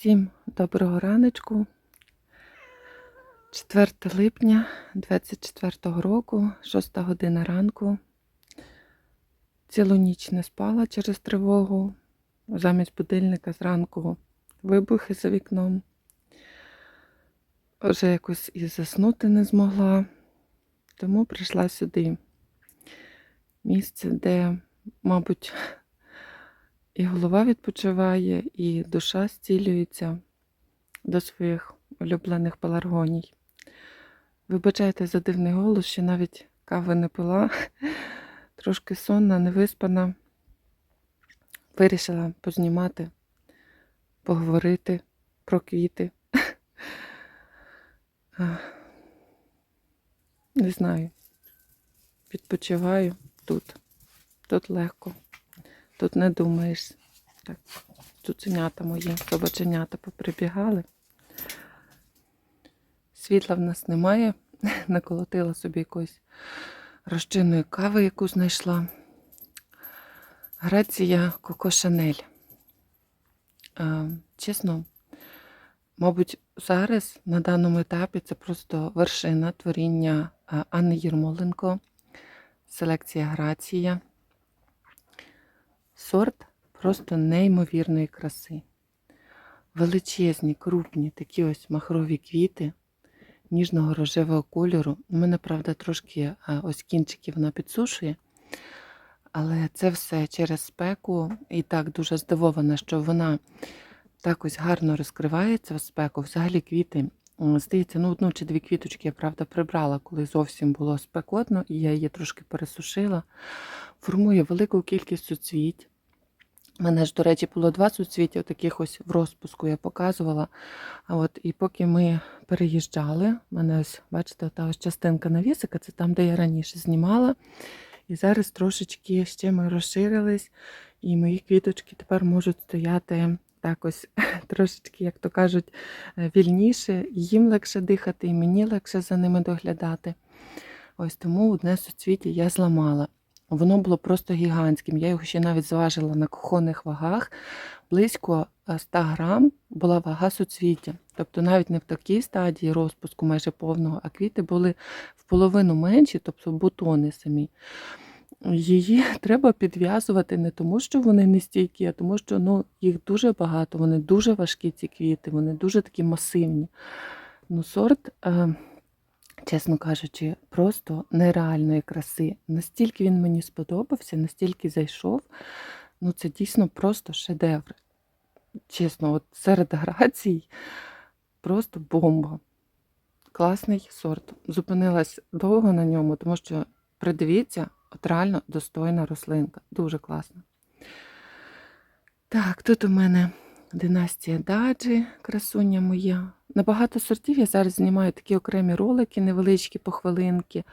Всім доброго раночку. 4 липня 24 року, 6 година ранку. Цілу ніч не спала через тривогу. Замість будильника зранку вибухи за вікном. Вже якось і заснути не змогла. Тому прийшла сюди. Місце, де, мабуть, і голова відпочиває, і душа зцілюється до своїх улюблених пеларгоній. Вибачайте за дивний голос, що навіть кави не пила, трошки сонна, невиспана. Вирішила познімати, поговорити про квіти. Не знаю. Відпочиваю тут. Тут легко. Тут не думаєш. Так, цуценята мої, собаченята поприбігали. Світла в нас немає. Наколотила собі якоїсь розчинної кави, яку знайшла. Грація Коко Шанель. Чесно, мабуть, зараз на даному етапі це просто вершина творіння Анни Єрмоленко, селекція Грація. Сорт просто неймовірної краси. Величезні, крупні, такі ось махрові квіти ніжного рожевого кольору. У мене, правда, трошки е, ось кінчики вона підсушує. Але це все через спеку. І так дуже здивована, що вона так ось гарно розкривається в спеку. Взагалі квіти, здається, ну одну чи дві квіточки я правда прибрала, коли зовсім було спекотно, і я її трошки пересушила. Формує велику кількість суцвіть. У мене ж, до речі, було два суцвіття, таких ось в розпуску я показувала. А от і поки ми переїжджали, в мене ось, бачите, та ось частинка навісика, це там, де я раніше знімала. І зараз трошечки ще ми розширились, і мої квіточки тепер можуть стояти так ось трошечки, як то кажуть, е, вільніше. Їм легше дихати, і мені легше за ними доглядати. Ось тому одне суцвіття я зламала. Воно було просто гігантським. Я його ще навіть зважила на кухонних вагах. Близько е, 100 грам була вага суцвіття. Тобто навіть не в такій стадії розпуску майже повного, а квіти були в половину менші, тобто бутони самі. Її треба підв'язувати не тому, що вони не стійкі, а тому, що ну, їх дуже багато, вони дуже важкі, ці квіти, вони дуже такі масивні. Ну, сорт, е, чесно кажучи, просто нереальної краси. Настільки він мені сподобався, настільки зайшов. Ну, це дійсно просто шедевр. Чесно, от серед грацій просто бомба. Класний сорт. Зупинилась довго на ньому, тому що придивіться, от реально достойна рослинка. Дуже класна. Так, тут у мене династія Даджі, красуня моя. На багато сортів я зараз знімаю такі окремі ролики, невеличкі похвилинки,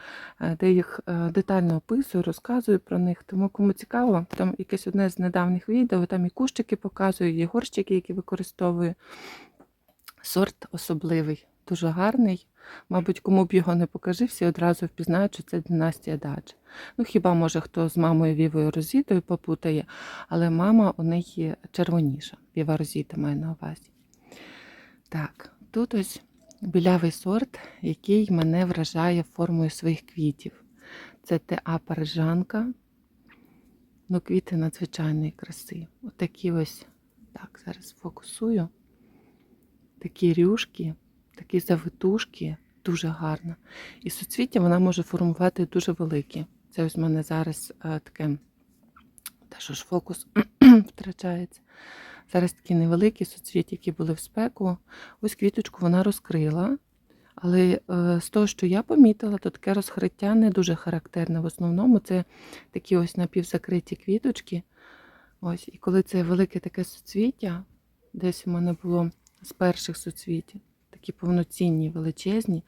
е, де їх е, детально описую, розказую про них. Тому кому цікаво, там якесь одне з недавніх відео, там і кущики показую, і горщики, які використовую. Сорт особливий, дуже гарний. Мабуть, кому б його не покажи, всі одразу впізнають, що це династія Даджі. Ну, хіба може хто з мамою Вівою Розітою попутає, але мама у неї червоніша. Віва Розіта має на увазі. Так, тут ось білявий сорт, який мене вражає формою своїх квітів. Це ТА парижанка. Ну, квіти надзвичайної краси. Отакі ось, так, зараз фокусую. Такі рюшки, такі завитушки, дуже гарно. І суцвіття вона може формувати дуже великі. Це ось в мене зараз е, таке, та що ж фокус втрачається. Зараз такі невеликі суцвіття, які були в спеку. Ось квіточку вона розкрила. Але е, з того, що я помітила, то таке розкриття не дуже характерне. В основному це такі ось напівзакриті квіточки. Ось, І коли це велике таке суцвіття, десь у мене було з перших суцвіть, такі повноцінні, величезні,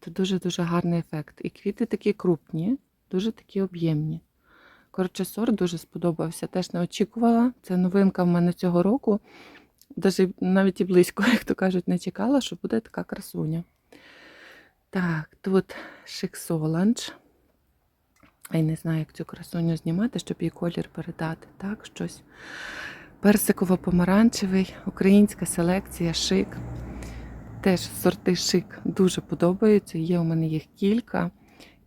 то дуже-дуже гарний ефект. І квіти такі крупні, дуже такі об'ємні. Коротше, сорт дуже сподобався. Теж не очікувала. Це новинка в мене цього року. Даже навіть і близько, як то кажуть, не чекала, що буде така красуня. Так, тут шиксоланж. Я не знаю, як цю красуню знімати, щоб їй колір передати. Так, щось. Персиково-помаранчевий, українська селекція шик. Теж сорти шик дуже подобаються. Є у мене їх кілька.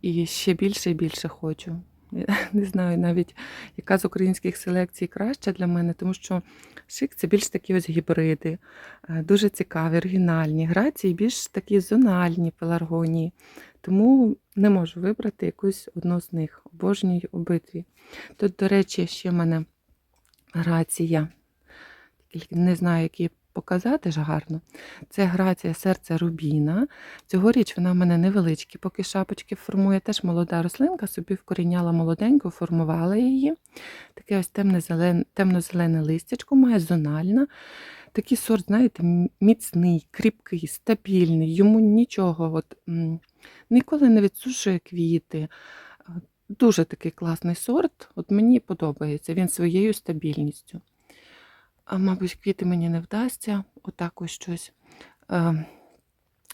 І ще більше і більше хочу. Я Не знаю навіть, яка з українських селекцій краща для мене, тому що шик це більш такі ось гібриди, е, дуже цікаві, оригінальні. Грації більш такі зональні пеларгонії. Тому не можу вибрати якусь одну з них. Обожнюю обидві. Тут, до речі, ще в мене грація. Не знаю, які показати ж гарно. Це грація серця Рубіна. Цьогоріч вона в мене невеличкі, поки шапочки формує. Теж молода рослинка, собі вкоріняла молоденьку, формувала її. Таке ось темно-зелене, темно-зелене листячко, має зональна. Такий сорт, знаєте, міцний, кріпкий, стабільний, йому нічого. От, ніколи не відсушує квіти. Дуже такий класний сорт. От мені подобається він своєю стабільністю. Мабуть, квіти мені не вдасться. Отак ось щось. Е,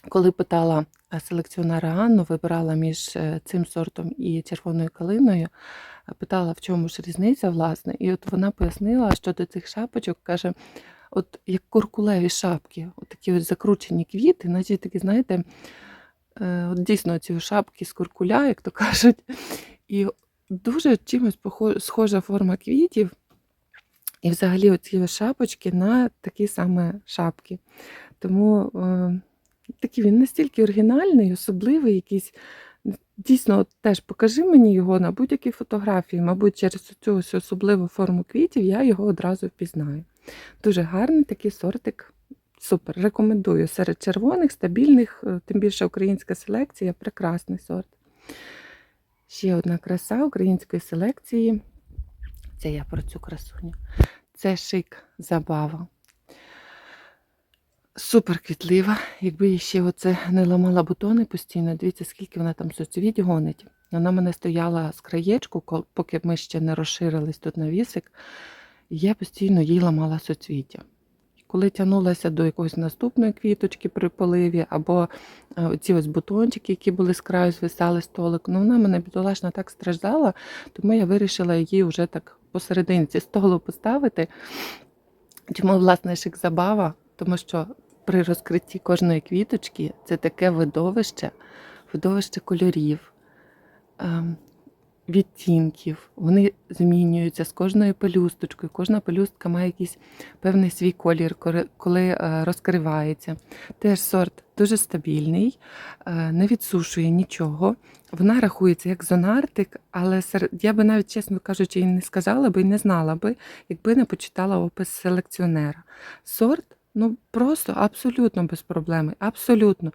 Коли питала е, селекціонера Анну, вибирала між е, цим сортом і червоною калиною, питала, в чому ж різниця, власне, і от вона пояснила, що до цих шапочок каже, от як куркулеві шапки, от такі ось закручені квіти, наче такі, знаєте, от дійсно ці шапки з куркуля, як то кажуть, і дуже чимось схожа форма квітів. І взагалі оці шапочки на такі саме шапки. Тому е, такий він настільки оригінальний, особливий, якийсь. Дійсно, теж покажи мені його на будь-якій фотографії. Мабуть, через цю ось особливу форму квітів я його одразу впізнаю. Дуже гарний такий сортик. Супер. Рекомендую. Серед червоних, стабільних, е, тим більше українська селекція прекрасний сорт. Ще одна краса української селекції. Це я про цю красуню. Це шик забава. Супер квітлива. Якби я ще оце не ламала бутони постійно, дивіться, скільки вона там соцвіть гонить. Вона мене стояла з краєчку, поки ми ще не розширились тут на вісик, і я постійно їй ламала соцвіття. Коли тягнулася до якоїсь наступної квіточки при поливі, або е, ці ось бутончики, які були з краю, звисали столик, ну вона мене бідолашна так страждала, тому я вирішила її вже так посерединці столу поставити. Чому, власне, шик забава? Тому що при розкритті кожної квіточки це таке видовище, видовище кольорів, ем, відтінків. Вони змінюються з кожною пелюсточкою. Кожна пелюстка має якийсь певний свій колір, коли- е, розкривається. Теж сорт дуже стабільний, е, не відсушує нічого. Вона рахується як зонартик, але я би навіть, чесно кажучи, і не сказала би і не знала би, якби не почитала опис селекціонера. Сорт ну просто абсолютно без проблеми. Абсолютно.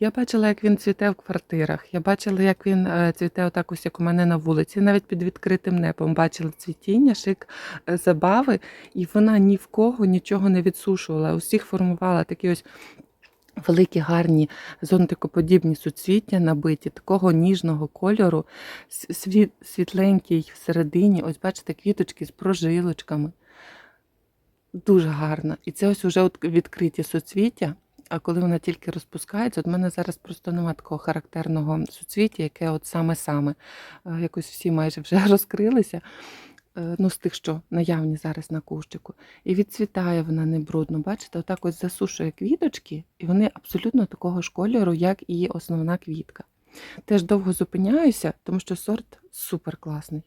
Я бачила, як він цвіте в квартирах. Я бачила, як він е, цвіте отак ось як у мене на вулиці, навіть під відкритим небом. Бачила цвітіння, шик е, забави, і вона ні в кого нічого не відсушувала. Усіх формувала такі ось. Великі гарні зонтикоподібні суцвіття набиті, такого ніжного кольору, світленький всередині. Ось бачите, квіточки з прожилочками. Дуже гарно. І це ось уже відкриті суцвіття. А коли вона тільки розпускається, от в мене зараз просто немає такого характерного суцвіття, яке от саме-саме. Е, Якось всі майже вже розкрилися. е, Ну, з тих, що наявні зараз на кущику. І відцвітає вона не брудно. Бачите, отак ось засушує квіточки, і вони абсолютно такого ж кольору, як і основна квітка. Теж довго зупиняюся, тому що сорт супер класний.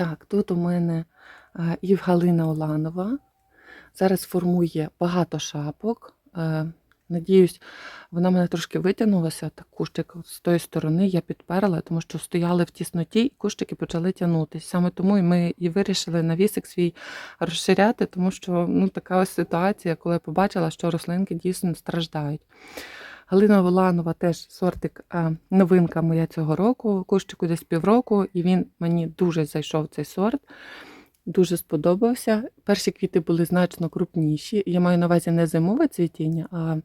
Так, тут у мене е, Євгалина Оланова. Зараз формує багато шапок. Е, Надіюсь, вона мене трошки витягнулася, так кущик з тої сторони я підперла, тому що стояли в тісноті, і кущики почали тягнутися. Саме тому ми і вирішили навісик свій розширяти, тому що ну, така ось ситуація, коли я побачила, що рослинки дійсно страждають. Галина Воланова теж сортик е, новинка моя цього року, кущику десь півроку, і він мені дуже зайшов цей сорт. Дуже сподобався. Перші квіти були значно крупніші. Я маю на увазі не зимове цвітіння, а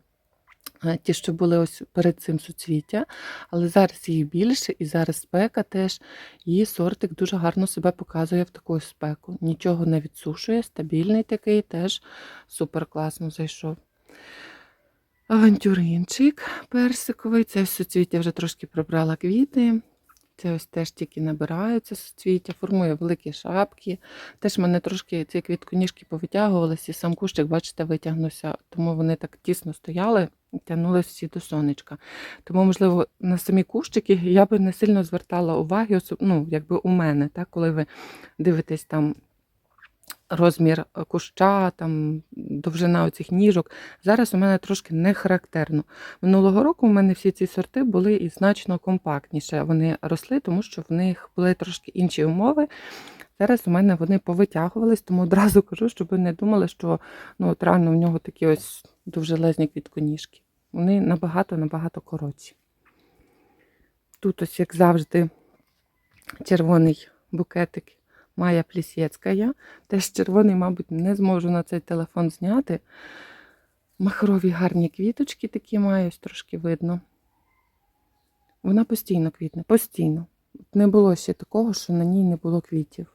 а ті, що були ось перед цим суцвіття. Але зараз їх більше, і зараз спека теж. І сортик дуже гарно себе показує в таку спеку. Нічого не відсушує, стабільний такий, теж супер класно зайшов. Авантюринчик персиковий. Це суцвіття вже трошки прибрала квіти. Це ось теж тільки набираються суцвіття, формує великі шапки. Теж в мене трошки ці квітконіжки повитягувалися, і сам кущик, бачите, витягнувся, тому вони так тісно стояли і тягнулися всі до сонечка. Тому, можливо, на самі кущики я би не сильно звертала уваги, ну, якби у мене, так, коли ви дивитесь там розмір е, куща, там, довжина оцих ніжок. Зараз у мене трошки не характерно. Минулого року у мене всі ці сорти були і значно компактніше. Вони росли, тому що в них були трошки інші умови. Зараз у мене вони повитягувались, тому одразу кажу, щоб ви не думали, що ну, от реально в нього такі ось довжелезні квітконіжки. Вони набагато-набагато коротші. Тут ось, як завжди, червоний букетик Майя Плісєцька. Теж червоний, мабуть, не зможу на цей телефон зняти. Махрові гарні квіточки такі маю, трошки видно. Вона постійно квітне, постійно. Не було ще такого, що на ній не було квітів.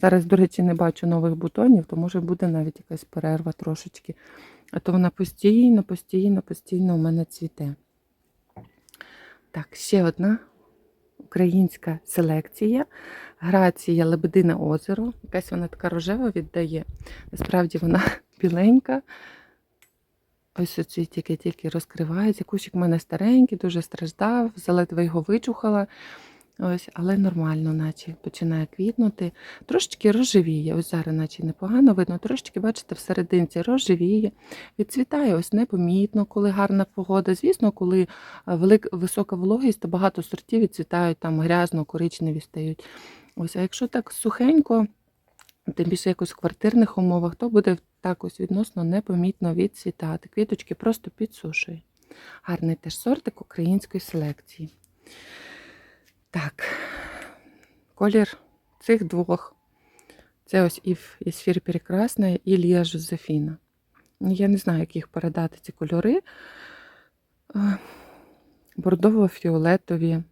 Зараз, до речі, не бачу нових бутонів, то може буде навіть якась перерва трошечки. А то вона постійно, постійно, постійно у мене цвіте. Так, ще одна українська селекція. Грація Лебедине озеро. Якась вона така рожева віддає. Насправді вона біленька. Ось оці тільки-тільки розкривається. Кущик в мене старенький, дуже страждав, заледве його вичухала. Ось, але нормально, наче починає квітнути. Трошечки розживіє. Ось зараз, наче непогано видно. Трошечки, бачите, всерединці розживіє. Відцвітає ось непомітно, коли гарна погода. Звісно, коли е, велик, висока вологість, то багато сортів відцвітають там грязно, коричневі стають. Ось, а якщо так сухенько, тим більше якось в квартирних умовах, то буде так ось відносно непомітно відцвітати. Квіточки просто підсушують. Гарний теж сортик української селекції. Так, колір цих двох. Це ось Ів Ісфір Прекрасна і Лія Жозефіна. Ну, Я не знаю, як їх передати ці кольори. Бордово-фіолетові,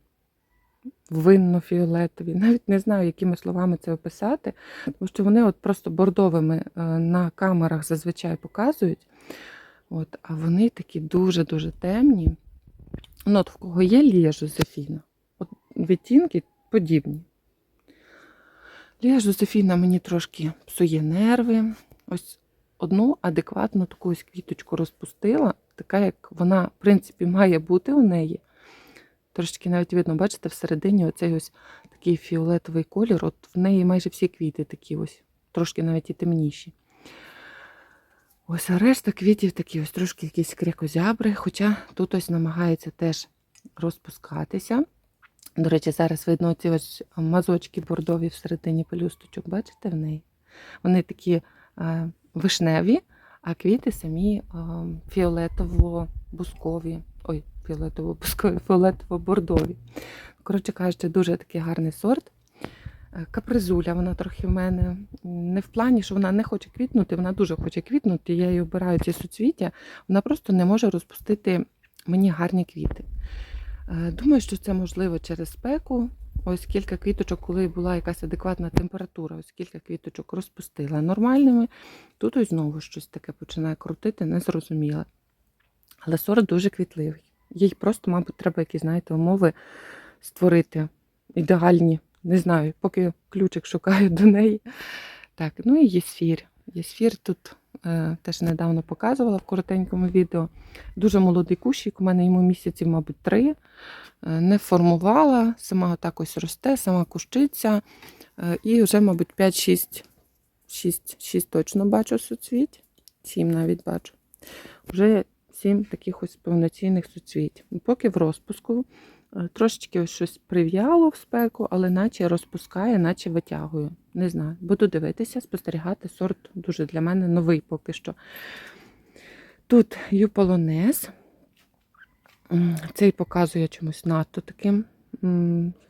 винно-фіолетові. Навіть не знаю, якими словами це описати, тому що вони от просто бордовими е, на камерах зазвичай показують. От, а вони такі дуже-дуже темні. Ну, от в кого є Лія Жозефіна, відтінки подібні. Лія Жозефіна мені трошки псує нерви. Ось одну адекватну таку ось квіточку розпустила, така, як вона, в принципі, має бути у неї. Трошечки навіть видно, бачите, всередині оцей ось такий фіолетовий колір. От в неї майже всі квіти такі ось, трошки навіть і темніші. Ось а решта квітів такі ось трошки якісь крякозябри, хоча тут ось намагається теж розпускатися. До речі, зараз видно ці ось мазочки бордові всередині пелюсточок, бачите в неї? Вони такі е, вишневі, а квіти самі е, фіолетово-бускові. Ой, фіолетово-бускові, фіолетово-бордові. Коротше кажучи, дуже такий гарний сорт. Е, Капризуля, вона трохи в мене не в плані, що вона не хоче квітнути, вона дуже хоче квітнути. Я її обираю ці суцвіття, вона просто не може розпустити мені гарні квіти. Е, Думаю, що це можливо через спеку. Ось кілька квіточок, коли була якась адекватна температура, ось кілька квіточок розпустила нормальними. Тут ось знову щось таке починає крутити, незрозуміле. Але сорт дуже квітливий. Їй просто, мабуть, треба якісь, знаєте, умови створити ідеальні. Не знаю, поки ключик шукаю до неї. Так, ну і єсфір. Єсфір тут теж недавно показувала в коротенькому відео. Дуже молодий кущик, у мене йому місяців, мабуть, три. Е, не формувала, сама так ось росте, сама кущиться. Е, і вже, мабуть, 5-6 6, 6 точно бачу суцвіть, 7 навіть бачу. Вже 7 таких ось повноцінних суцвіть. Поки в розпуску. Е, Трошечки ось щось прив'яло в спеку, але наче розпускає, наче витягує. Не знаю. Буду дивитися, спостерігати. Сорт дуже для мене новий поки що. Тут юполонез. Цей показує чомусь надто таким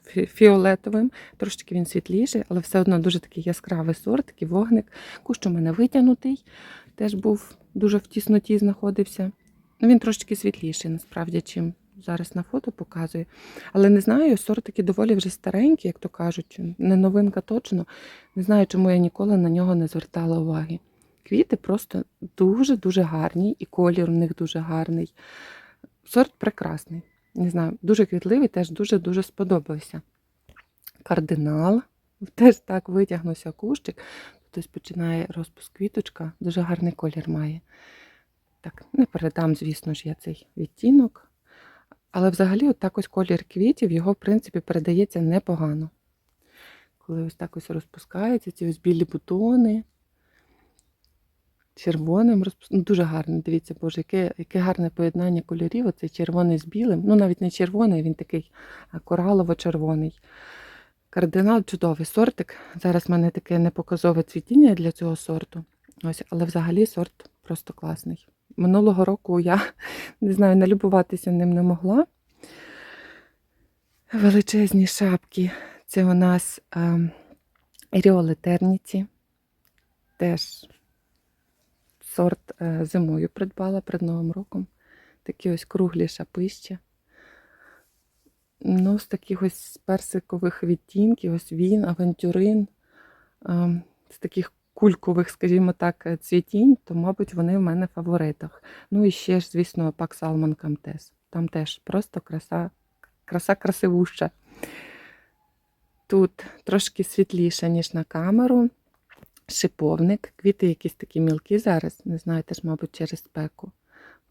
фіолетовим. Трошечки він світліший, але все одно дуже такий яскравий сорт, такий вогник. Кущ у мене витягнутий, теж був дуже в тісноті знаходився. Ну, він трошечки світліший, насправді, чим зараз на фото показує. Але не знаю, сорт такий доволі вже старенький, як то кажуть. Не новинка точно. Не знаю, чому я ніколи на нього не звертала уваги. Квіти просто дуже-дуже гарні, і колір у них дуже гарний. Сорт прекрасний. Не знаю, дуже квітливий, теж дуже-дуже сподобався. Кардинал. Теж так витягнувся кущик. Тут починає розпуск квіточка. Дуже гарний колір має. Так, не передам, звісно ж, я цей відтінок. Але взагалі, от так ось колір квітів, його, в принципі, передається непогано. Коли ось так ось розпускаються, ці ось білі бутони. Червоним розпус... ну, дуже гарно, дивіться, боже, яке, яке гарне поєднання кольорів. Оцей червоний з білим. Ну, навіть не червоний, він такий коралово-червоний. Кардинал чудовий сортик. Зараз в мене таке непоказове цвітіння для цього сорту. Ось, але взагалі сорт просто класний. Минулого року я не знаю, налюбуватися ним не могла. Величезні шапки. Це у нас ем, Еріоли Терніці. Теж сорт е, зимою придбала перед Новим роком. Такі ось круглі шапища. Ну, з таких ось персикових відтінків, ось він, авантюрин, ем, з таких кулькових, скажімо так, е, цвітінь, то, мабуть, вони в мене в фаворитах. Ну і ще ж, звісно, пак Салман Камтес. Там теж просто краса, краса красивуща. Тут трошки світліше, ніж на камеру. Шиповник, квіти якісь такі мілкі зараз, не знаю, теж, мабуть, через спеку.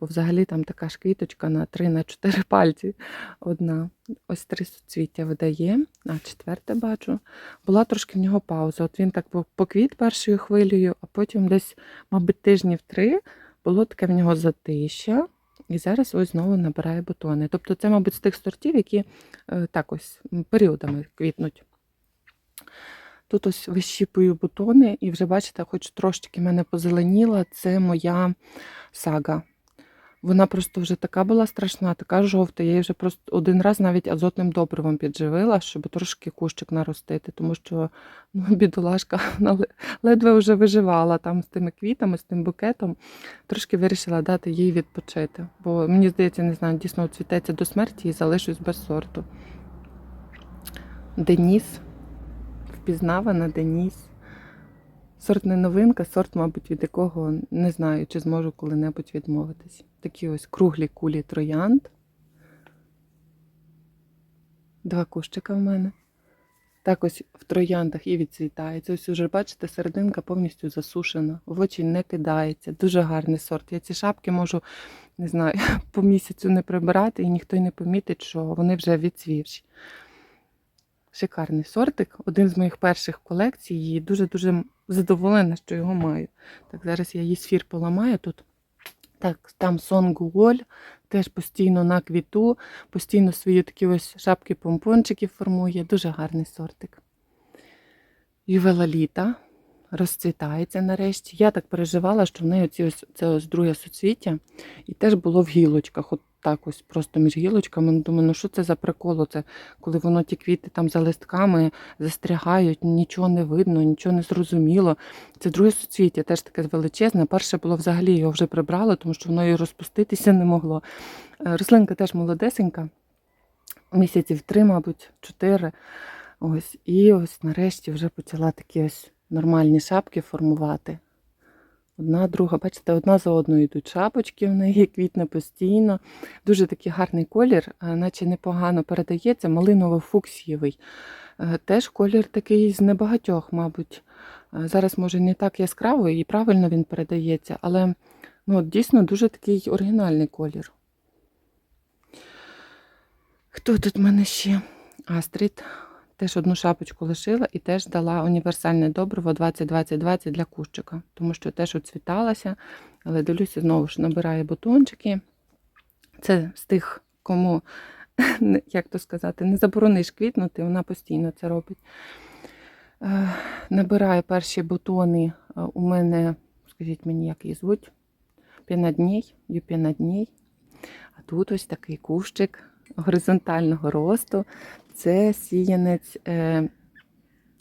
Бо взагалі там така ж квіточка на 3-4 пальці одна. Ось три суцвіття видає, а четверте бачу. Була трошки в нього пауза. От він так поквіт першою хвилею, а потім десь, мабуть, тижнів три було таке в нього затища. І зараз ось знову набирає бутони. Тобто це, мабуть, з тих сортів, які е, так ось періодами квітнуть. Тут ось вищіпую бутони, і вже бачите, хоч трошки мене позеленіла, це моя сага. Вона просто вже така була страшна, така жовта. Я її вже просто один раз навіть азотним добривом підживила, щоб трошки кущик наростити, тому що ну, бідолашка вона ледве вже виживала там з тими квітами, з тим букетом. Трошки вирішила дати їй відпочити. Бо мені здається, не знаю, дійсно цвітеться до смерті і залишусь без сорту. Деніс впізнавана Деніс. Сорт не новинка, сорт, мабуть, від якого не знаю, чи зможу коли-небудь відмовитись. Такі ось круглі кулі троянд. Два кущика в мене. Так ось в трояндах і відцвітається. Ось уже, бачите, серединка повністю засушена, в не кидається. Дуже гарний сорт. Я ці шапки можу, не знаю, по місяцю не прибирати, і ніхто й не помітить, що вони вже відцвівші. Шикарний сортик, один з моїх перших колекцій, і дуже-дуже задоволена, що його маю. Так, зараз я її сфір поламаю тут. Так, там сон Гуоль, теж постійно на квіту, постійно свої такі ось шапки помпончиків формує. Дуже гарний сортик. Ювела літа розцвітається нарешті. Я так переживала, що в неї оці ось, це ось друге суцвіття, і теж було в гілочках. От так ось просто між гілочками. Ну, Думаю, ну що це за прикол? Це коли воно ті квіти там за листками застрягають, нічого не видно, нічого не зрозуміло. Це друге суцвіття, теж таке величезне. Перше було взагалі його вже прибрали, тому що воно і розпуститися не могло. Е, Рослинка теж молодесенька, місяців три, мабуть, чотири. Ось, І ось нарешті вже почала такі ось нормальні шапки формувати. Одна, друга, бачите, одна за одною йдуть шапочки в неї, квітне постійно. Дуже такий гарний колір, наче непогано передається, малиново-фуксієвий. Теж колір такий з небагатьох, мабуть. Зараз, може, не так яскраво і правильно він передається, але ну, дійсно дуже такий оригінальний колір. Хто тут в мене ще? Астрід. Теж одну шапочку лишила і теж дала універсальне добриво 20-20-20 для кущика, тому що теж оцвіталася, але дивлюся, знову ж набирає бутончики. Це з тих, кому, як то сказати, не заборониш квітнути, вона постійно це робить. Набираю перші бутони у мене, скажіть мені, як її звуть, пінадній, юпінадній. А тут ось такий кущик горизонтального росту. Це сіянець е,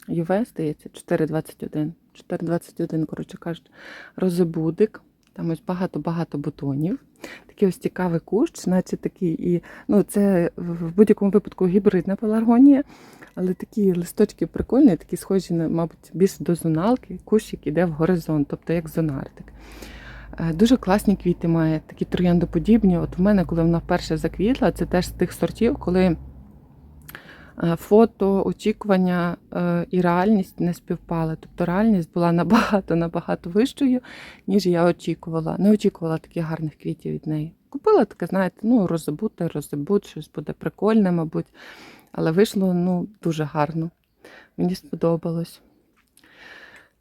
ЮВ, здається, 4,21. 4,21, коротше кажуть, розобудик. Там ось багато-багато бутонів. Такий ось цікавий кущ, наче такий, і ну, це в будь-якому випадку гібридна пеларгонія, але такі листочки прикольні, такі схожі, мабуть, більше до зоналки. Кущик іде в горизонт, тобто як зонартик. Е, Дуже класні квіти має, такі трояндоподібні. От в мене, коли вона вперше заквітла, це теж з тих сортів, коли фото, очікування е, і реальність не співпали. Тобто реальність була набагато набагато вищою, ніж я очікувала. Не очікувала таких гарних квітів від неї. Купила таке, знаєте, ну, роззабуте, роззабут, щось буде прикольне, мабуть. Але вийшло ну, дуже гарно. Мені сподобалось.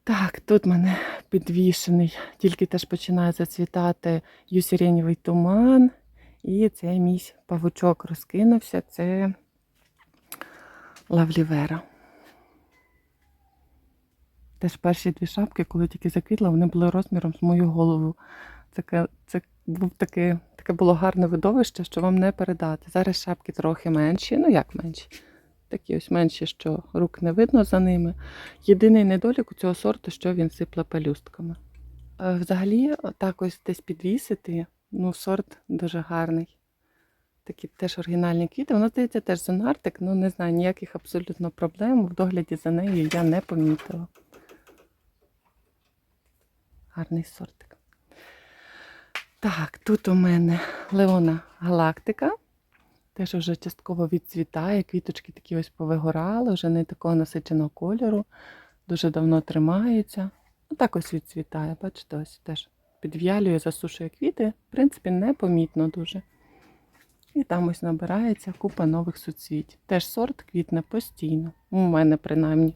Так, тут мене підвішений, тільки теж починає зацвітати юсіренєвий туман. І цей мій павучок розкинувся. Це лавлівера. Теж перші дві шапки, коли тільки заквітла, вони були розміром з мою голову. Таке, це був таке, таке було гарне видовище, що вам не передати. Зараз шапки трохи менші, ну як менші. Такі ось менші, що рук не видно за ними. Єдиний недолік у цього сорту, що він сипле пелюстками. Е, Взагалі, так ось десь підвісити, ну, сорт дуже гарний. Такі теж оригінальні квіти. Воно здається теж зонартик, ну не знаю, ніяких абсолютно проблем в догляді за нею я не помітила. Гарний сортик. Так, тут у мене Леона Галактика. Теж вже частково відцвітає. Квіточки такі ось повигорали, вже не такого насиченого кольору. Дуже давно тримаються. Ну, так ось відцвітає. Бачите, ось теж підв'ялює, засушує квіти. В принципі, непомітно дуже. І там ось набирається купа нових суцвіть. Теж сорт квітне постійно. У мене принаймні.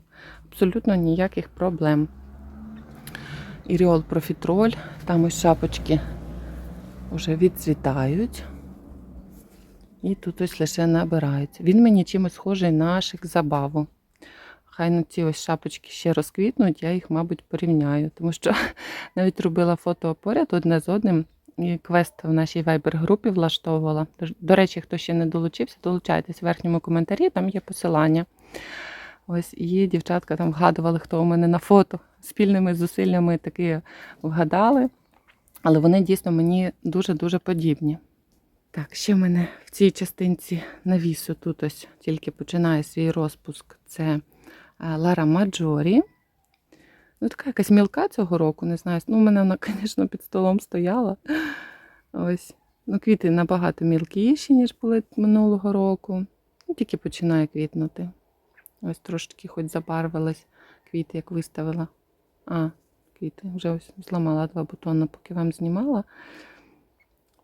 Абсолютно ніяких проблем. Іріол профітроль, там ось шапочки вже відцвітають. І тут ось лише набираються. Він мені чимось схожий на шик забаву. Хай на ці ось шапочки ще розквітнуть, я їх, мабуть, порівняю, тому що навіть робила фото поряд одне з одним. Квест в нашій вайбер-групі влаштовувала. До речі, хто ще не долучився, долучайтесь в верхньому коментарі, там є посилання. Ось і дівчатка там вгадували, хто у мене на фото. Спільними зусиллями таки вгадали. Але вони дійсно мені дуже-дуже подібні. Так, ще в мене в цій частинці навісу тут ось тільки починає свій розпуск. Це е, Лара Маджорі. Ну, така якась мілка цього року, не знаю. Ну, у мене вона, звісно, під столом стояла. Ось. Ну, квіти набагато мілкіші, ніж були минулого року. Ну, тільки починає квітнути. Ось трошки хоч забарвилась квіти, як виставила. А, квіти. Вже ось зламала два бутони, поки вам знімала.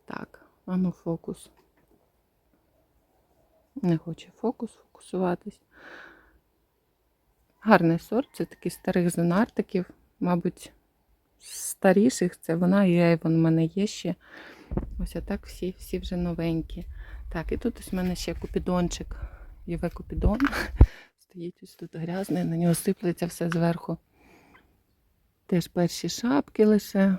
Так, а ну фокус. Не хоче фокус фокусуватись. Гарний сорт, це такий старих зонартиків, мабуть, старіших це вона і Ейвон в мене є ще. Ось так всі, всі вже новенькі. Так, і тут ось в мене ще купідончик. Єве купідон. Стоїть ось тут грязний, на нього сиплеться все зверху. Теж перші шапки лише.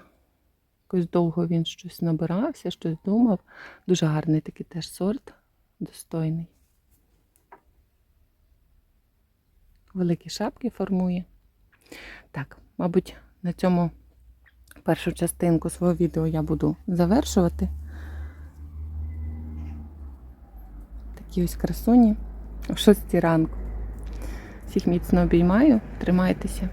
Якось довго він щось набирався, щось думав. Дуже гарний такий теж сорт, достойний. Великі шапки формує. Так, мабуть, на цьому першу частинку свого відео я буду завершувати. Такі ось красуні о 6 ранку. Всіх міцно обіймаю, тримайтеся.